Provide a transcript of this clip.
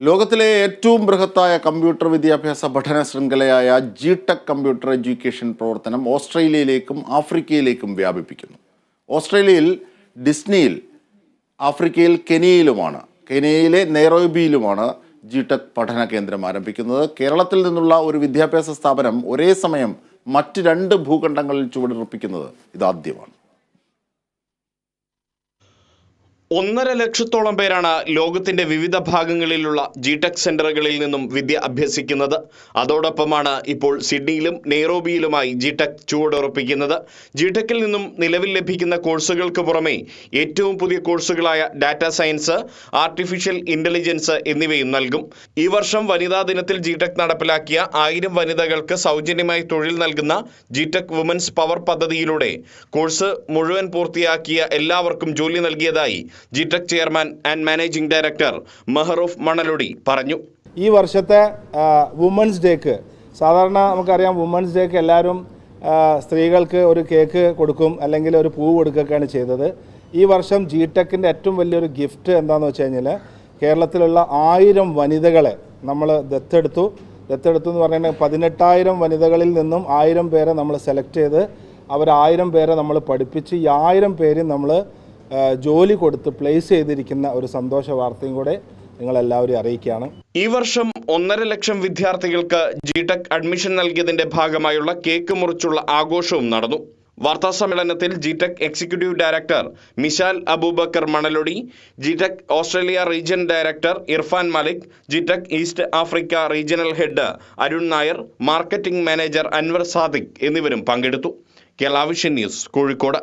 ലോകത്തിലെ ഏറ്റവും ബൃഹത്തായ കമ്പ്യൂട്ടർ വിദ്യാഭ്യാസ പഠന ശൃംഖലയായ ജി ടെക് കമ്പ്യൂട്ടർ എഡ്യൂക്കേഷൻ പ്രവർത്തനം ഓസ്ട്രേലിയയിലേക്കും ആഫ്രിക്കയിലേക്കും വ്യാപിപ്പിക്കുന്നു. ഓസ്ട്രേലിയയിൽ ഡിസ്നിയിൽ ആഫ്രിക്കയിൽ കെനിയയിലുമാണ്. കെനിയയിലെ നെയ്റോബിയിലുമാണ് ജി ടെക് പഠന കേന്ദ്രം ആരംഭിക്കുന്നത്. കേരളത്തിൽ നിന്നുള്ള ഒരു വിദ്യാഭ്യാസ സ്ഥാപനം ഒരേ സമയം മറ്റ് രണ്ട് ഭൂഖണ്ഡങ്ങളിൽ ചുവടുറപ്പിക്കുന്നത് ഇതാദ്യമാണ്. ഒന്നര ലക്ഷത്തോളം പേരാണ് ലോകത്തിന്റെ വിവിധ ഭാഗങ്ങളിലുള്ള ജി ടെക് സെന്ററുകളിൽ നിന്നും വിദ്യ അഭ്യസിക്കുന്നത്. അതോടൊപ്പമാണ് ഇപ്പോൾ സിഡ്നിയിലും നെയ്റോബിയിലുമായി ജി ടെക് ചുവടുറപ്പിക്കുന്നത്. ജി ടെക്കിൽ നിന്നും നിലവിൽ ലഭിക്കുന്ന കോഴ്സുകൾക്ക് പുറമെ ഏറ്റവും പുതിയ കോഴ്സുകളായ ഡാറ്റ സയൻസ് ആർട്ടിഫിഷ്യൽ ഇന്റലിജൻസ് എന്നിവയും നൽകും. ഈ വർഷം വനിതാ ദിനത്തിൽ ജി ടെക് നടപ്പിലാക്കിയ ആയിരം വനിതകൾക്ക് സൗജന്യമായി തൊഴിൽ നൽകുന്ന ജി ടെക് വുമൻസ് പവർ പദ്ധതിയിലൂടെ കോഴ്സ് മുഴുവൻ പൂർത്തിയാക്കിയ എല്ലാവർക്കും ജോലി നൽകിയതായി G Tech chairman and managing director Mehroof Manaludi പറഞ്ഞു. ഈ വർഷത്തെ വുമൻസ് ഡേക്ക് സാധാരണ നമുക്കറിയാം വുമൻസ് ഡേക്ക് എല്ലാവരും സ്ത്രീകൾക്ക് ഒരു കേക്ക് കൊടുക്കും അല്ലെങ്കിൽ ഒരു പൂവ് കൊടുക്കുകയൊക്കെയാണ് ചെയ്തത്. ഈ വർഷം ജി ടെക്കിന്റെ ഏറ്റവും വലിയൊരു ഗിഫ്റ്റ് എന്താണെന്ന് വെച്ച് കഴിഞ്ഞാൽ കേരളത്തിലുള്ള ആയിരം വനിതകളെ നമ്മൾ ദത്തെടുത്തു. ദത്തെടുത്തു എന്ന് പറഞ്ഞാൽ പതിനെട്ടായിരം വനിതകളിൽ നിന്നും ആയിരം പേരെ നമ്മൾ സെലക്ട് ചെയ്ത് അവരായിരം പേരെ നമ്മൾ പഠിപ്പിച്ച് ഈ ആയിരം പേരും നമ്മൾ ജോലി കൊടുത്ത് പ്ലേസ് ചെയ്തിരിക്കുന്ന ഒരു സന്തോഷ വാർത്തയും കൂടെ നിങ്ങളെല്ലാവരും അറിയിക്കുകയാണ്. ഈ വർഷം ഒന്നര ലക്ഷം വിദ്യാർത്ഥികൾക്ക് ജി ടെക് അഡ്മിഷൻ നൽകിയതിന്റെ ഭാഗമായുള്ള കേക്ക് മുറിച്ചുള്ള ആഘോഷവും നടന്നു. വാർത്താ സമ്മേളനത്തിൽ G Tech executive director Mishal Abubakar Manalodi G Tech Australia region director Irfan Malik G Tech east Africa regional head Arun Nair marketing manager Anwar Sadiq എന്നിവരും പങ്കെടുത്തു. കേരളാവിഷൻ ന്യൂസ് കോഴിക്കോട്.